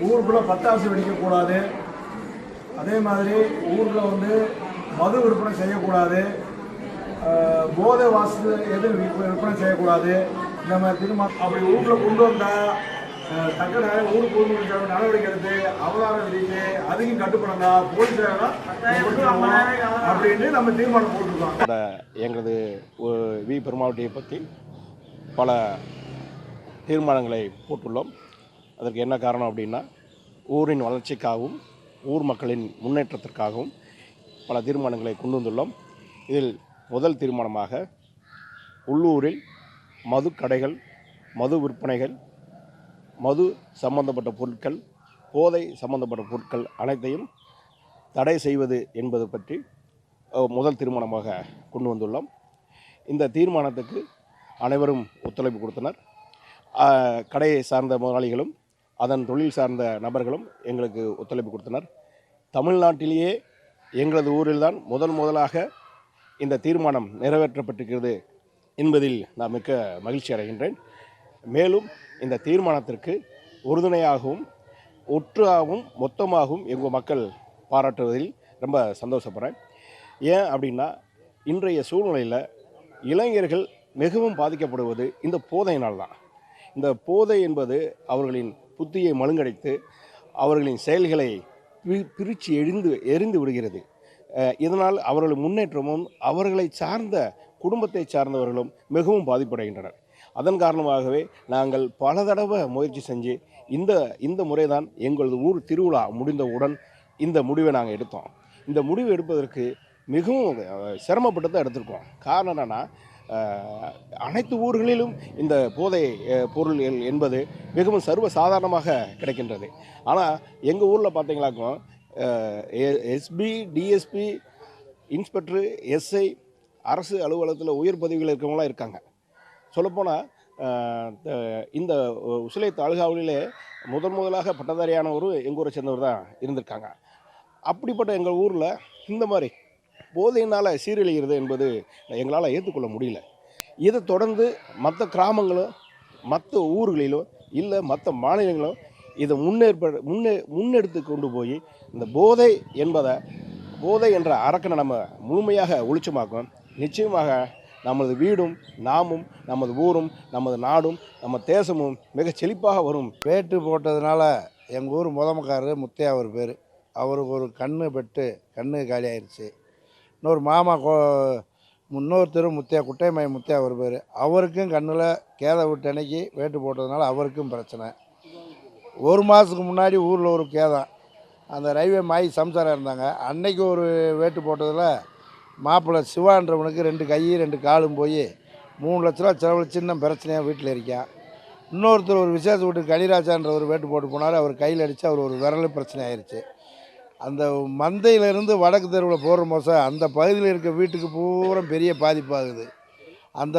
ஊருக்குள்ளே பட்டாசு வெடிக்கக்கூடாது. அதே மாதிரி ஊரில் வந்து மது விற்பனை செய்யக்கூடாது. போதை வாசு எதுவும் விற்ப- விற்பனை செய்யக்கூடாது. இந்த மாதிரி தீர்மானம் அப்படி ஊரில் கொண்டு வந்தால் தக்க நட- ஊருக்கு கொண்டு வந்து நடவடிக்கை எடுத்து அவதாரம் விதித்து அதுக்கும் கட்டுப்படனா போலீஸ் அப்படின்னு நம்ம தீர்மானம் போட்டிருக்கோம். இந்த எங்களது வி பெருமாவட்டியை பற்றி பல தீர்மானங்களை போட்டுள்ளோம். அதற்கு என்ன காரணம் அப்படின்னா ஊரின் வளர்ச்சிக்காகவும் ஊர் மக்களின் முன்னேற்றத்திற்காகவும் பல தீர்மானங்களை கொண்டு வந்துள்ளோம். இதில் முதல் தீர்மானமாக உள்ளூரில் மது கடைகள் மது விற்பனைகள் மது சம்பந்தப்பட்ட பொருட்கள் போதை சம்பந்தப்பட்ட பொருட்கள் அனைத்தையும் தடை செய்வது என்பது பற்றி முதல் தீர்மானமாக கொண்டு வந்துள்ளோம். இந்த தீர்மானத்துக்கு அனைவரும் ஒத்துழைப்பு கொடுத்தனர். கடையை சார்ந்த முதலாளிகளும் அதன் தொழில் சார்ந்த நபர்களும் எங்களுக்கு ஒத்துழைப்பு கொடுத்தனர். தமிழ்நாட்டிலேயே எங்களது ஊரில்தான் முதல் முதலாக இந்த தீர்மானம் நிறைவேற்றப்பட்டிருக்கிறது என்பதில் நான் மிக்க மகிழ்ச்சி அடைகின்றேன். மேலும் இந்த தீர்மானத்திற்கு உறுதுணையாகவும் ஒற்றாகவும் மொத்தமாகவும் எங்கள் மக்கள் பாராட்டுவதில் ரொம்ப சந்தோஷப்படுறேன். ஏன் அப்படின்னா இன்றைய சூழ்நிலையில் இளைஞர்கள் மிகவும் பாதிக்கப்படுவது இந்த போதையினால் தான் இந்த போதை என்பது அவர்களின் புத்தியை மழுங்கடைத்து அவர்களின் செயல்களை பிரித்து எழிந்து எரிந்து விடுகிறது. இதனால் அவர்கள் முன்னேற்றமும் அவர்களை சார்ந்த குடும்பத்தை சார்ந்தவர்களும் மிகவும் பாதிப்படைகின்றனர். அதன் காரணமாகவே நாங்கள் பல தடவை முயற்சி செஞ்சு இந்த இந்த முறைதான் எங்களது ஊர் திருவிழா முடிந்தவுடன் இந்த முடிவை நாங்கள் எடுத்தோம். இந்த முடிவு எடுப்பதற்கு மிகவும் சிரமப்பட்டு தான் எடுத்திருக்கோம். காரணம் என்னென்னா அனைத்து ஊர்களிலும் இந்த போதை அஹ், பொருள் என்பது மிகவும் சர்வ சாதாரணமாக கிடைக்கின்றது. ஆனால் எங்கள் ஊரில் பார்த்தீங்களாக்கும் எஸ்பி டிஎஸ்பி இன்ஸ்பெக்டரு எஸ்ஐ அரசு அலுவலகத்தில் உயர் பதவிகள் இருக்கவங்களாம் இருக்காங்க. சொல்லப்போனால் த- இந்த உசிலை தாலுகாவிலே முதன் முதலாக பட்டதாரியானவர் எங்கள் ஊரை சேர்ந்தவர் தான் இருந்திருக்காங்க. அப்படிப்பட்ட எங்கள் ஊரில் இந்த மாதிரி போதையினால் சீரழிகிறது என்பது எங்களால் ஏற்றுக்கொள்ள முடியல. இதை தொடர்ந்து மற்ற கிராமங்களும் மற்ற ஊர்களிலும் இல்லை மற்ற மாநிலங்களும் இதை முன்னேற்ப முன்னே முன்னெடுத்து கொண்டு போய் இந்த போதை என்பதை போதை என்ற அரக்கனை நம்ம முழுமையாக ஒளிச்சமாக்கும் நிச்சயமாக நமது வீடும் நாமும் நமது ஊரும் நமது நாடும் நம்ம தேசமும் மிக செழிப்பாக வரும். வேட்டு போட்டதுனால எங்கள் ஊர் முதமக்காரர் முத்தையா அவர் பேர். அவருக்கு ஒரு கண்ணு பெட்டு கண்ணு காலி ஆயிடுச்சு இன்னொரு மாமா கோ இன்னொருத்தர் முத்தையா குட்டைமய முத்தையா அவர் பேர். அவருக்கும் கண்ணில் கேதை விட்டு அன்னைக்கு வேட்டு போட்டதுனால அவருக்கும் பிரச்சனை. ஒரு மாதத்துக்கு முன்னாடி ஊரில் ஒரு கேதம். அந்த ரயில்வே மாய் சம்சாரம் இருந்தாங்க. அன்னைக்கு ஒரு வேட்டு போட்டதில் மாப்பிள்ளை சிவான்றவனுக்கு ரெண்டு கை ரெண்டு காலும் போய் மூணு லட்ச ரூபா செலவழிச்சு இன்னும் பிரச்சனையாக வீட்டில் இருக்கான் இன்னொருத்தர் ஒரு விசேஷ வீட்டுக்கு கலிராஜான்ற ஒரு வேட்டு போட்டு போனார். அவர் கையில் அடித்து அவர் ஒரு விரல் பிரச்சனை ஆயிடுச்சு அந்த மந்தையிலேருந்து வடக்கு தெருவில் போகிற மோசம் அந்த பகுதியில் இருக்க வீட்டுக்கு பூரா பெரிய பாதிப்பாகுது. அந்த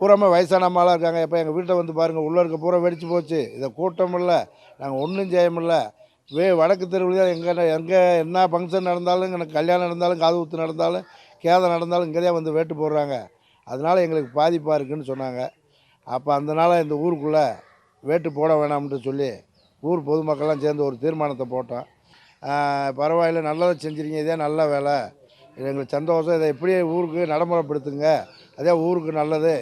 பூராமே வயசான அம்மாலாம் இருக்காங்க. எப்போ எங்கள் வீட்டை வந்து பாருங்கள் உள்ளே இருக்க பூரா வெடிச்சு போச்சு. இதை கூட்டம் இல்லை நாங்கள் ஒன்றும் செய்ய முடியல. வே வடக்கு தெருவில் தான் எங்கே எங்கே என்ன ஃபங்க்ஷன் நடந்தாலும் எனக்கு கல்யாணம் நடந்தாலும் காது ஊத்து நடந்தாலும் கேதம் நடந்தாலும் இங்கே தான் வந்து வேட்டு போடுறாங்க. அதனால் எங்களுக்கு பாதிப்பாக இருக்குன்னு சொன்னாங்க. அப்போ அதனால் இந்த ஊருக்குள்ளே வேட்டு போட வேணாம்ன்ட்டு சொல்லி ஊர் பொதுமக்கள்லாம் சேர்ந்து ஒரு தீர்மானத்தை போட்டோம். பரவாயில்ல நல்லதை செஞ்சுருங்க இதே நல்ல வேலை. இது எங்களுக்கு சந்தோஷம். இதை எப்படியே ஊருக்கு நடைமுறைப்படுத்துங்க. அதே ஊருக்கு நல்லது.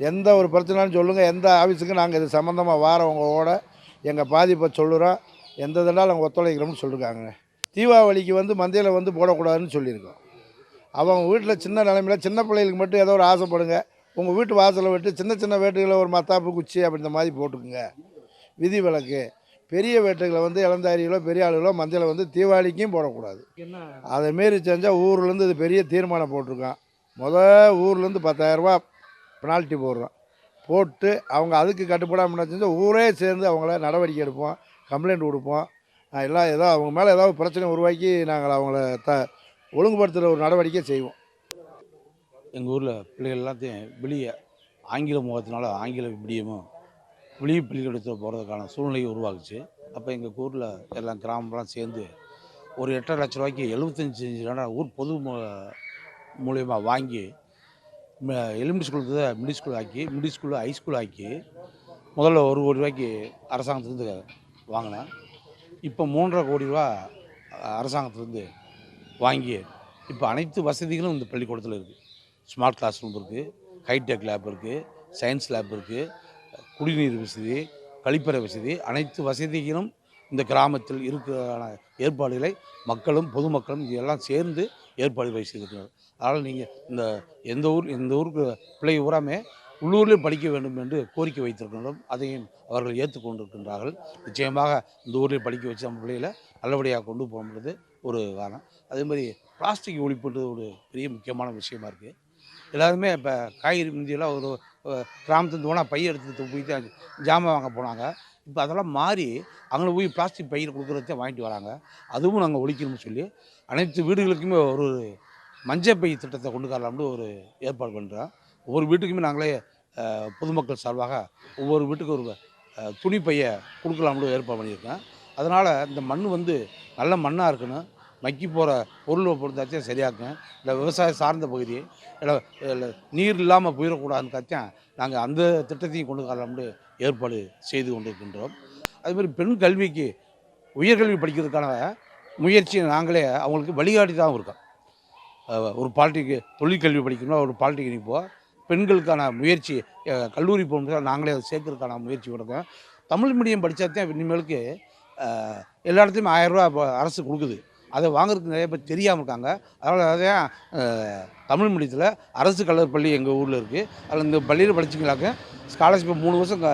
எந்த ஒரு பிரச்சனைன்னு சொல்லுங்கள் எந்த ஆஃபீஸுக்கும் நாங்கள் இது சம்மந்தமாக வாரவங்களோட எங்கள் பாதிப்பை சொல்லுறோம். எந்த இதெல்லாம் நாங்கள் ஒத்துழைக்கிறோம்னு சொல்லியிருக்காங்க தீபாவளிக்கு வந்து மந்தையில் வந்து போடக்கூடாதுன்னு சொல்லியிருக்கோம். அவங்க வீட்டில் சின்ன நிலைமையில் சின்ன பிள்ளைகளுக்கு மட்டும் ஏதோ ஒரு ஆசைப்படுங்க. உங்கள் வீட்டு வாசலை விட்டு சின்ன சின்ன வேட்டுகளை ஒரு மத்தாப்பு குச்சி அப்படி இந்த மாதிரி போட்டுக்குங்க. விதி விலக்கு பெரிய வேட்டுகளை வந்து இளந்தாரிகளோ பெரிய ஆளுகளோ மஞ்சளை வந்து தீபாவளிக்கும் போடக்கூடாது. அதை மாரி செஞ்சால் ஊர்லேருந்து இது பெரிய தீர்மானம் போட்டிருக்கான். மொதல் ஊர்லேருந்து பத்தாயிரரூபா பெனால்ட்டி போடுறோம் போட்டு அவங்க அதுக்கு கட்டுப்படாமல் செஞ்சால் ஊரே சேர்ந்து அவங்கள நடவடிக்கை எடுப்போம் கம்ப்ளைண்ட் கொடுப்போம். எல்லாம் ஏதோ அவங்க மேலே ஏதாவது பிரச்சனை உருவாக்கி நாங்கள் அவங்கள த ஒழுங்குபடுத்துகிற ஒரு நடவடிக்கை செய்வோம். எங்கள் ஊரில் பிள்ளைகள் எல்லாத்தையும் வெளியே ஆங்கில முகத்தினால ஆங்கில விடியமும் வெளியே பள்ளிக்கூடத்தில் போகிறதுக்கான சூழ்நிலையை உருவாக்குச்சு. அப்போ எங்கள் ஊரில் எல்லாம் கிராமம்லாம் சேர்ந்து ஒரு எட்டரை லட்ச ரூபாய்க்கு எழுபத்தஞ்சி இடம் ஊர் பொது மூலயமா வாங்கி எலிமெண்ட்ரி ஸ்கூல் மிடில் ஸ்கூல் ஆக்கி மிடில் ஸ்கூல் ஹை ஸ்கூல் ஆக்கி முதல்ல ஒரு கோடி ரூபாய்க்கு அரசாங்கத்துலேருந்து வாங்கினேன். இப்போ மூன்றரை கோடி ரூபா அரசாங்கத்துலேருந்து வாங்கி இப்போ அனைத்து வசதிகளும் இந்த பள்ளிக்கூடத்தில் இருக்குது ஸ்மார்ட் கிளாஸ் ரூம் இருக்குது ஹைடெக் லேப் இருக்குது சயின்ஸ் லேப் இருக்குது குடிநீர் வசதி கழிப்பறை வசதி அனைத்து வசதிகளும் இந்த கிராமத்தில் இருக்கிற ஏற்பாடுகளை மக்களும் பொதுமக்களும் இதெல்லாம் சேர்ந்து ஏற்பாடு செய்திருக்கிறார் அதனால் நீங்கள் இந்த எந்த ஊர் எந்த ஊருக்கு பிள்ளை பூராமே உள்ளூரில் படிக்க வேண்டும் என்று கோரிக்கை வைத்திருக்கின்றோம். அதையும் அவர்கள் ஏற்றுக்கொண்டிருக்கின்றார்கள். நிச்சயமாக இந்த ஊரில் படிக்க வச்சு நம்ம பிள்ளைகளை நல்லபடியாக கொண்டு போகும்போது ஒரு காரணம். அதே மாதிரி பிளாஸ்டிக் ஒழிப்புன்றது ஒரு பெரிய முக்கியமான விஷயமா இருக்குது எல்லாருமே இப்போ காய்கறி முந்தியெல்லாம் ஒரு கிராமத்துலேருந்து போனால் பை எடுத்துட்டு போய் தான் ஜாமான் வாங்க போனாங்க. இப்போ அதெல்லாம் மாறி அங்கே போய் பிளாஸ்டிக் பையில் கொடுக்குறத வாங்கிட்டு வராங்க. அதுவும் நாங்கள் ஒழிக்கணும்னு சொல்லி அனைத்து வீடுகளுக்குமே ஒரு மஞ்சள் பை திட்டத்தை கொண்டு வரலாம்னு ஒரு ஏற்பாடு பண்ணுறோம் ஒவ்வொரு வீட்டுக்குமே நாங்களே பொதுமக்கள் சார்பாக ஒவ்வொரு வீட்டுக்கு ஒரு துணி பையை கொடுக்கலாம்னு ஏற்பாடு பண்ணியிருக்கேன் அதனால் இந்த மண் வந்து நல்ல மண்ணாக இருக்கணும். மக்கி போகிற பொருளை பொறுத்தாச்சும் சரியாக்கும். இல்லை விவசாயம் சார்ந்த பகுதி. இல்லை இல்லை நீர் இல்லாமல் போயிடக்கூடாதுன்னு காச்சும் நாங்கள் அந்த திட்டத்தையும் கொண்டு வரலாம்னு ஏற்பாடு செய்து கொண்டிருக்கின்றோம். அதுமாதிரி பெண் கல்விக்கு உயர்கல்வி படிக்கிறதுக்கான முயற்சியை நாங்களே அவங்களுக்கு வழிகாட்டி தான் இருக்கோம். ஒரு பாலிடெக்னிக் தொழிற்கல்வி படிக்கணும்னா ஒரு பாலிடெக்னிக் போ பெண்களுக்கான முயற்சி கல்லூரி போகணும் நாங்களே அதை சேர்க்கறதுக்கான முயற்சி கொடுக்கோம் தமிழ் மீடியம் படித்தா தான் இனிமேலுக்கு எல்லா இடத்துலையும் ஆயிரரூவா இப்போ அரசு கொடுக்குது. அதை வாங்குறதுக்கு நிறைய பேர் தெரியாமல் இருக்காங்க. அதனால் அதான் தமிழ் மீடியத்தில் அரசு கல்லூரி பள்ளி எங்கள் ஊரில் இருக்குது அதில் இந்த பள்ளியில் படிச்சிங்களாக்க ஸ்காலர்ஷிப் மூணு வருஷம்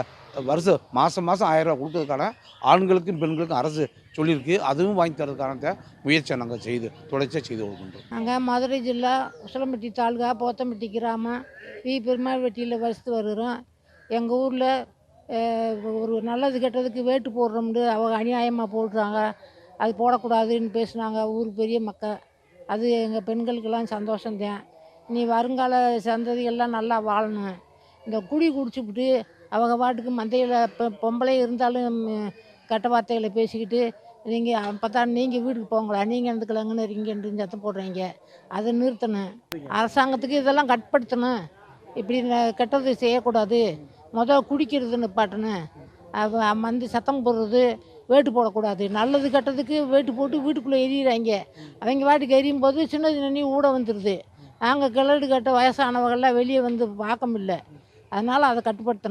வருஷம் மாதம் மாதம் ஆயிரரூவா கொடுக்கறதுக்கான ஆண்களுக்கும் பெண்களுக்கும் அரசு சொல்லியிருக்கு. அதுவும் வாங்கி தரதுக்கான முயற்சியை நாங்கள் செய்து தொடர்ச்சியாக செய்து கொடுக்கின்றோம் நாங்கள் மதுரை ஜில்லா உசலம்பட்டி தாலுகா போத்தம்பட்டி கிராமம் வி. பெருமாள்வெட்டியில் வசித்து வருகிறோம். எங்கள் ஊரில் ஒரு நல்லது கெட்டதுக்கு வேட்டு போடுறோம்னு அவங்க அநியாயமாக போடுறாங்க. அது போடக்கூடாதுன்னு பேசுனாங்க. ஊர் பெரிய மக்கள். அது எங்கள் பெண்களுக்கெல்லாம் சந்தோஷம்தான் நீ வருங்கால சந்ததிகள்லாம் நல்லா வாழணும். இந்த குடி குடிச்சுப்புட்டு அவங்க பாட்டுக்கு மந்தையில் இப்போ பொம்பளை இருந்தாலும் கெட்ட வார்த்தைகளை பேசிக்கிட்டு நீங்கள் அப்போ தான் நீங்கள் வீட்டுக்கு போங்களா? நீங்கள் இருந்துக்கலாங்கன்னு இருக்கீங்கன்னு சத்தம் போடுறீங்க. அதை நிறுத்தணும். அரசாங்கத்துக்கு இதெல்லாம் கட்டுப்படுத்தணும். இப்படி கெட்டது செய்யக்கூடாது. மொதல் குடிக்கிறது நிப்பாட்டணும் வந்து சத்தம் போடுறது வேட்டு போடக்கூடாது. நல்லது கெட்டதுக்கு வேட்டு போட்டு வீட்டுக்குள்ளே எரியிறாங்க அவங்க வாட்டுக்கு எரியும் போது சின்னது சின்ன ஊட வந்துடுது நாங்கள் கிளடு கட்ட வயசானவங்கள்லாம் வெளியே வந்து பார்க்க முடில அதனால் அதை கட்டுப்படுத்தணும்.